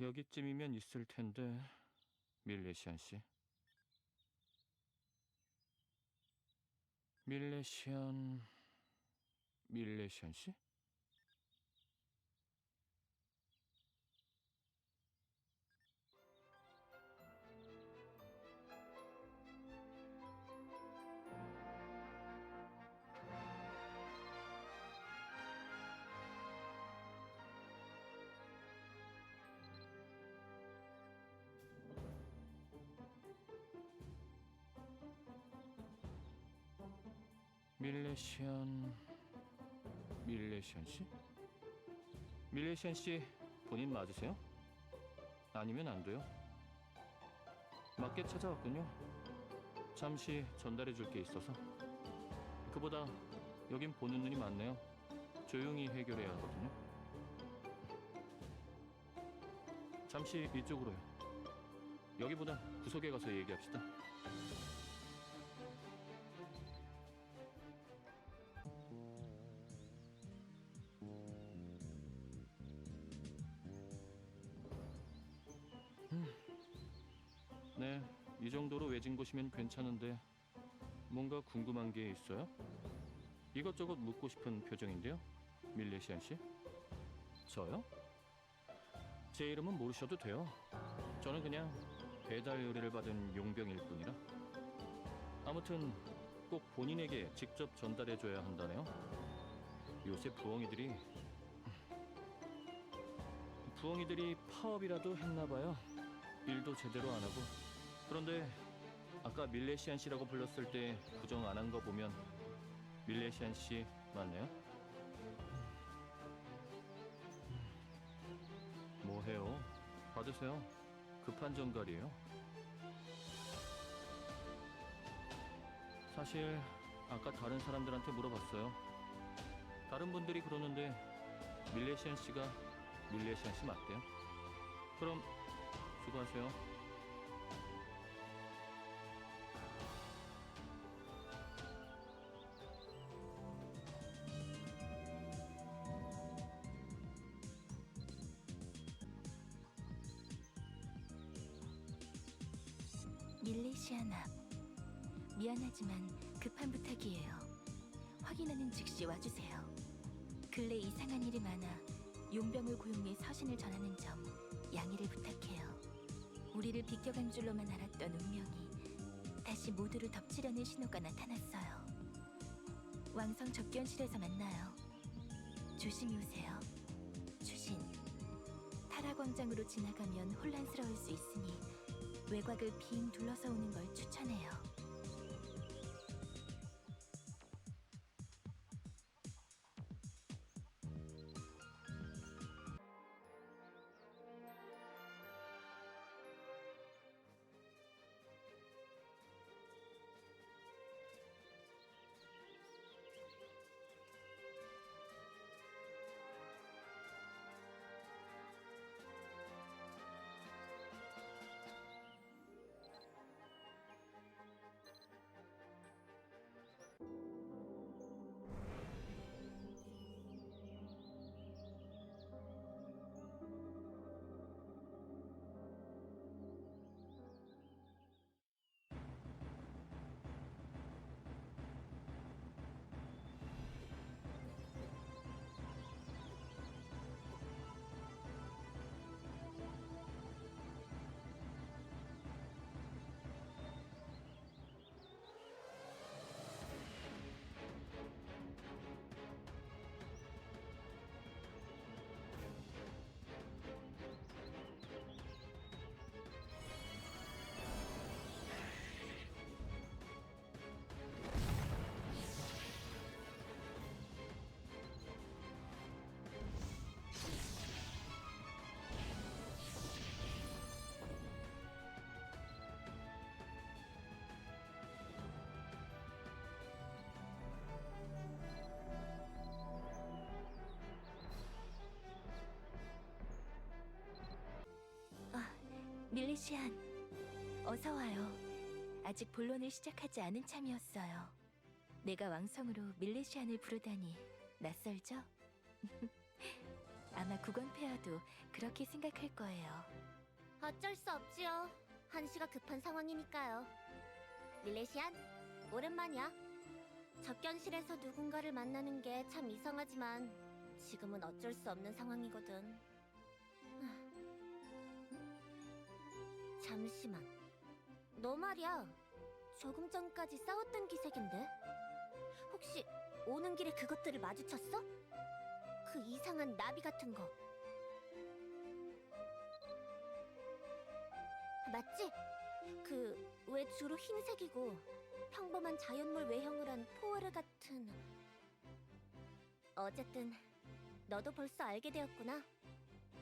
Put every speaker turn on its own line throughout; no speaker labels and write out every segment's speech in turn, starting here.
여기쯤이면 있을 텐데 밀레시안 씨. 밀레시안 밀레시안 씨? 밀레시안 밀레시안 씨? 밀레시안 씨 본인 맞으세요? 아니면 안 돼요. 맞게 찾아왔군요. 잠시 전달해 줄 게 있어서. 그보다 여긴 보는 눈이 많네요. 조용히 해결해야 하거든요. 잠시 이쪽으로요. 여기보다 구석에 가서 얘기합시다. 이 정도로 외진 곳이면 괜찮은데 뭔가 궁금한 게 있어요? 이것저것 묻고 싶은 표정인데요, 밀레시안 씨. 저요? 제 이름은 모르셔도 돼요. 저는 그냥 배달 의뢰를 받은 용병일 뿐이라. 아무튼 꼭 본인에게 직접 전달해줘야 한다네요. 요새 부엉이들이 부엉이들이 파업이라도 했나 봐요. 일도 제대로 안 하고. 그런데 아까 밀레시안 씨라고 불렀을 때 부정 안 한 거 보면 밀레시안 씨 맞나요? 뭐해요? 받으세요. 급한 전갈이에요. 사실 아까 다른 사람들한테 물어봤어요. 다른 분들이 그러는데 밀레시안 씨가 밀레시안 씨 맞대요. 그럼 수고하세요.
시아나 미안하지만 급한 부탁이에요. 확인하는 즉시 와주세요. 근래 이상한 일이 많아 용병을 고용해 서신을 전하는 점 양해를 부탁해요. 우리를 비껴간 줄로만 알았던 운명이 다시 모두를 덮치려는 신호가 나타났어요. 왕성 접견실에서 만나요. 조심히 오세요. 주신 타라 광장으로 지나가면 혼란스러울 수 있으니 외곽을 빙 둘러서 오는 걸 추천해요. 밀리시안, 어서 와요. 아직 본론을 시작하지 않은 참이었어요. 내가 왕성으로 밀레시안을 부르다니 낯설죠? 아마 구건폐하도 그렇게 생각할 거예요.
어쩔 수 없지요. 한시가 급한 상황이니까요. 밀레시안, 오랜만이야. 접견실에서 누군가를 만나는 게 참 이상하지만 지금은 어쩔 수 없는 상황이거든. 잠시만. 너 말이야. 조금 전까지 싸웠던 기색인데? 혹시 오는 길에 그것들을 마주쳤어? 그 이상한 나비 같은 거. 맞지? 그 왜 주로 흰색이고 평범한 자연물 외형을 한 포르 같은 어쨌든 너도 벌써 알게 되었구나.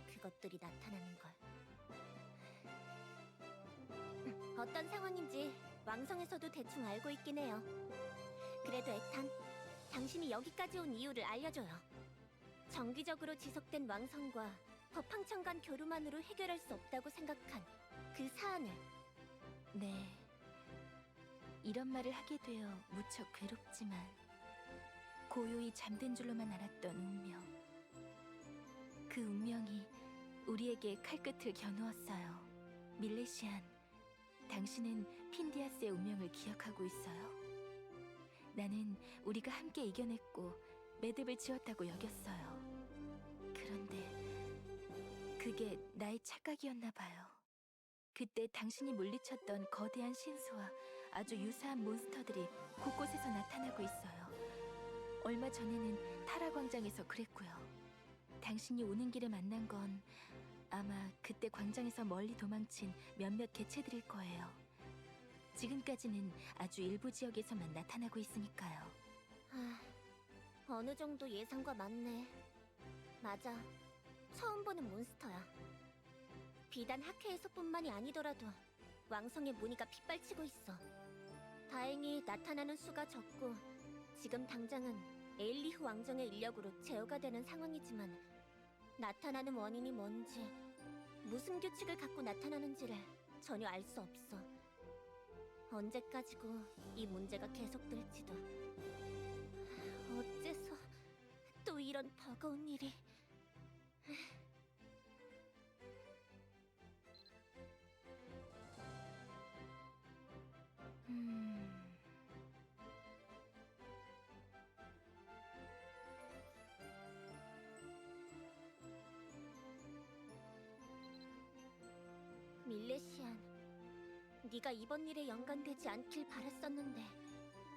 그것들이 나타나는 걸. 어떤 상황인지 왕성에서도 대충 알고 있긴 해요. 그래도 에탄, 당신이 여기까지 온 이유를 알려줘요. 정기적으로 지속된 왕성과 법황청 간 교류만으로 해결할 수 없다고 생각한 그 사안을
네. 이런 말을 하게 되어 무척 괴롭지만 고요히 잠든 줄로만 알았던 운명. 그 운명이 우리에게 칼끝을 겨누었어요. 밀레시안, 당신은 핀디아스의 운명을 기억하고 있어요. 나는 우리가 함께 이겨냈고 매듭을 지었다고 여겼어요. 그런데 그게 나의 착각이었나 봐요. 그때 당신이 물리쳤던 거대한 신수와 아주 유사한 몬스터들이 곳곳에서 나타나고 있어요. 얼마 전에는 타라 광장에서 그랬고요. 당신이 오는 길에 만난 건 아마 그때 광장에서 멀리 도망친 몇몇 개체들일 거예요. 지금까지는 아주 일부 지역에서만 나타나고 있으니까요.
아, 어느 정도 예상과 맞네. 맞아. 처음 보는 몬스터야. 비단 학회에서뿐만이 아니더라도 왕성의 무늬가 빗발치고 있어. 다행히 나타나는 수가 적고 지금 당장은 에일리흐 왕정의 인력으로 제어가 되는 상황이지만 나타나는 원인이 뭔지 무슨 규칙을 갖고 나타나는지를 전혀 알 수 없어. 언제까지고 이 문제가 계속될지도. 어째서 또 이런 버거운 일이 네가 이번 일에 연관되지 않길 바랐었는데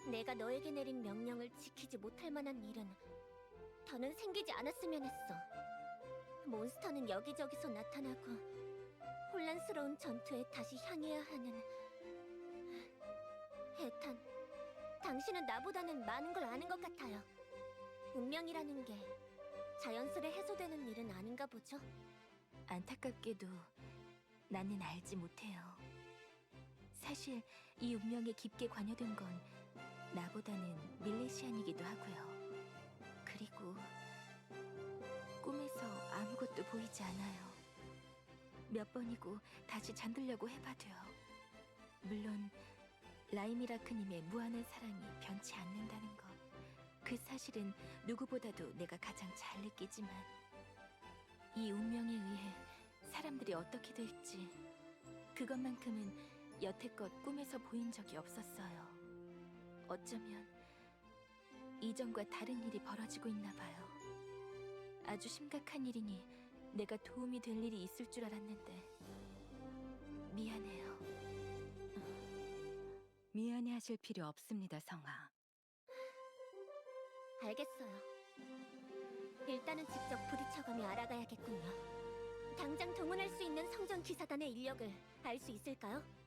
내가 너에게 내린 명령을 지키지 못할 만한 일은 더는 생기지 않았으면 했어 몬스터는 여기저기서 나타나고 혼란스러운 전투에 다시 향해야 하는 에탄 당신은 나보다는 많은 걸 아는 것 같아요 운명이라는 게 자연스레 해소되는 일은 아닌가 보죠?
안타깝게도 나는 알지 못해요. 사실 이 운명에 깊게 관여된 건 나보다는 밀레시안이기도 하고요. 그리고 꿈에서 아무것도 보이지 않아요. 몇 번이고 다시 잠들려고 해봐도요. 물론 라이미라크님의 무한한 사랑이 변치 않는다는 것. 그 사실은 누구보다도 내가 가장 잘 느끼지만 이 운명에 의해 사람들이 어떻게 될지 그것만큼은 여태껏 꿈에서 보인 적이 없었어요. 어쩌면 이전과 다른 일이 벌어지고 있나 봐요. 아주 심각한 일이니 내가 도움이 될 일이 있을 줄 알았는데 미안해요.
미안해 하실 필요 없습니다, 성아.
알겠어요. 일단은 직접 부딪혀가며 알아가야겠군요. 당장 동원할 수 있는 성전 기사단의 인력을 알 수 있을까요?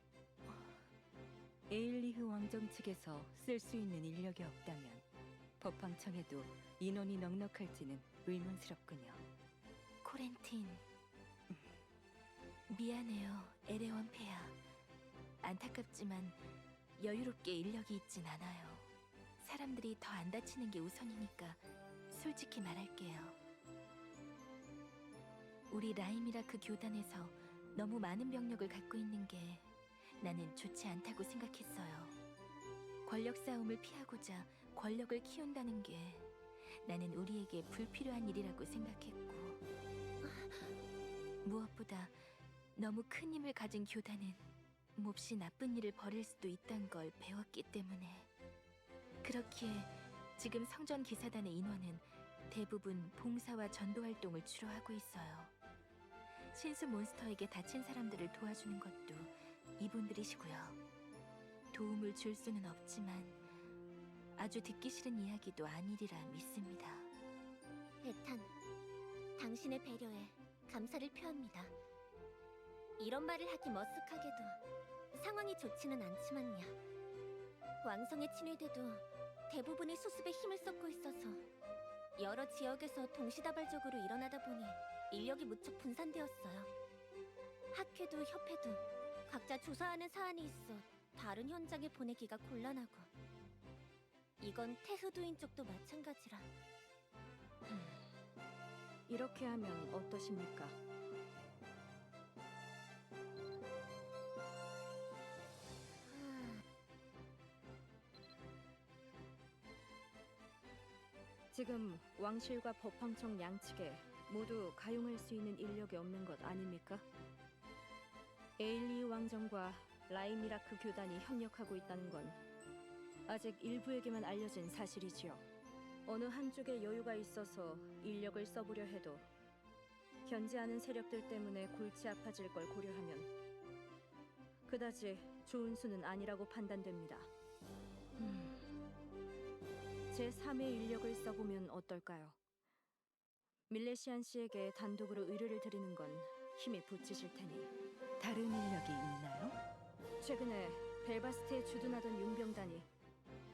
에일리흐 왕정 측에서 쓸 수 있는 인력이 없다면 법황청에도 인원이 넉넉할지는 의문스럽군요.
코렌틴 미안해요 에레원 폐야 안타깝지만 여유롭게 인력이 있진 않아요. 사람들이 더 안 다치는 게 우선이니까 솔직히 말할게요. 우리 라임이라 그 교단에서 너무 많은 병력을 갖고 있는 게 나는 좋지 않다고 생각했어요 권력 싸움을 피하고자 권력을 키운다는 게 나는 우리에게 불필요한 일이라고 생각했고 무엇보다 너무 큰 힘을 가진 교단은 몹시 나쁜 일을 벌일 수도 있다는 걸 배웠기 때문에 그렇기에 지금 성전 기사단의 인원은 대부분 봉사와 전도 활동을 주로 하고 있어요. 신수 몬스터에게 다친 사람들을 도와주는 것도 이분들이시고요. 도움을 줄 수는 없지만 아주 듣기 싫은 이야기도 아니리라 믿습니다.
에탄, 당신의 배려에 감사를 표합니다. 이런 말을 하기 머쓱하게도 상황이 좋지는 않지만요. 왕성에 친위돼도 대부분의 수습에 힘을 쏟고 있어서 여러 지역에서 동시다발적으로 일어나다 보니 인력이 무척 분산되었어요. 학회도 협회도 각자 조사하는 사안이 있어 다른 현장에 보내기가 곤란하고 이건 태흐도인 쪽도 마찬가지라.
이렇게 하면 어떠십니까? 지금 왕실과 법황청 양측에 모두 가용할 수 있는 인력이 없는 것 아닙니까? 에일리 왕정과 라이미라크 교단이 협력하고 있다는 건 아직 일부에게만 알려진 사실이지요. 어느 한쪽에 여유가 있어서 인력을 써보려 해도 견제하는 세력들 때문에 골치 아파질 걸 고려하면 그다지 좋은 수는 아니라고 판단됩니다. 음, 제 3의 인력을 써보면 어떨까요? 밀레시안 씨에게 단독으로 의뢰를 드리는 건 힘이 붙이실 테니
다른 인력이 있나요?
최근에 벨바스트에 주둔하던 용병단이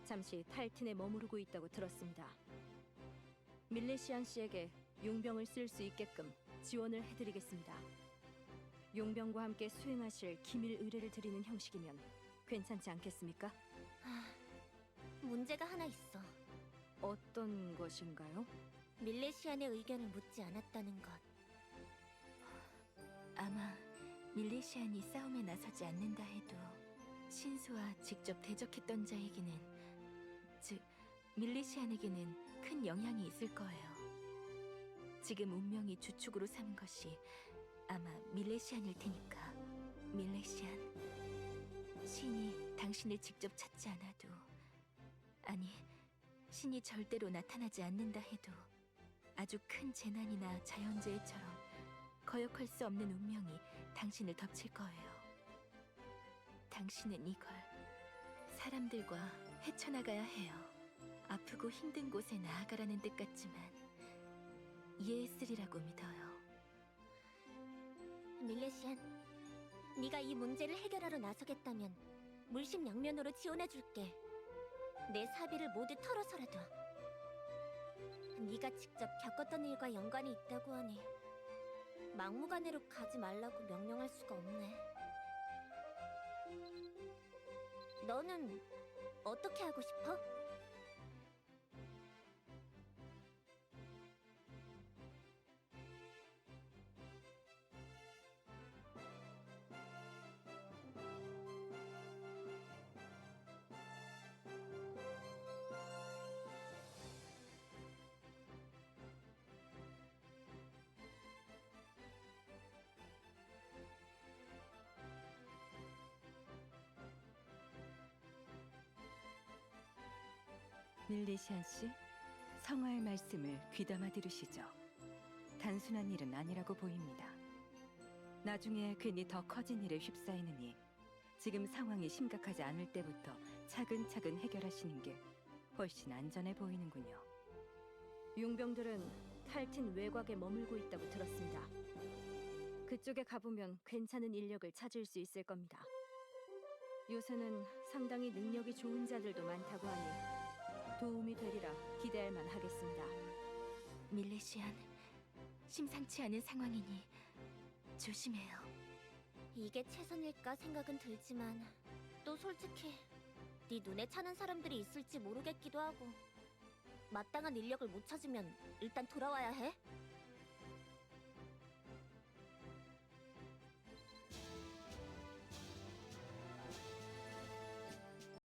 잠시 탈틴에 머무르고 있다고 들었습니다. 밀레시안 씨에게 용병을 쓸 수 있게끔 지원을 해드리겠습니다. 용병과 함께 수행하실 기밀 의뢰를 드리는 형식이면 괜찮지 않겠습니까?
아, 문제가 하나 있어.
어떤 것인가요?
밀레시안의 의견을 묻지 않았다는 것.
아마 밀레시안이 싸움에 나서지 않는다 해도 신수와 직접 대적했던 자에게는 즉 밀레시안에게는 큰 영향이 있을 거예요. 지금 운명이 주축으로 삼은 것이 아마 밀레시안일 테니까 밀레시안 신이 당신을 직접 찾지 않아도 아니 신이 절대로 나타나지 않는다 해도 아주 큰 재난이나 자연재해처럼 거역할 수 없는 운명이 당신을 덮칠 거예요. 당신은 이걸 사람들과 헤쳐나가야 해요. 아프고 힘든 곳에 나아가라는 뜻 같지만 이해했으리라고 믿어요.
밀레시안, 네가 이 문제를 해결하러 나서겠다면 물심양면으로 지원해줄게. 내 사비를 모두 털어서라도. 네가 직접 겪었던 일과 연관이 있다고 하니 막무가내로 가지 말라고 명령할 수가 없네. 너는 어떻게 하고 싶어?
밀리시안 씨, 성화의 말씀을 귀담아 들으시죠. 단순한 일은 아니라고 보입니다. 나중에 괜히 더 커진 일에 휩싸이느니 지금 상황이 심각하지 않을 때부터 차근차근 해결하시는 게 훨씬 안전해 보이는군요. 용병들은 탈틴 외곽에 머물고 있다고 들었습니다. 그쪽에 가보면 괜찮은 인력을 찾을 수 있을 겁니다. 요새는 상당히 능력이 좋은 자들도 많다고 하니 도움이 되리라 기대할 만하겠습니다.
밀레시안, 심상치 않은 상황이니 조심해요.
이게 최선일까 생각은 들지만 또 솔직히 네 눈에 차는 사람들이 있을지 모르겠기도 하고 마땅한 인력을 못 찾으면 일단 돌아와야 해.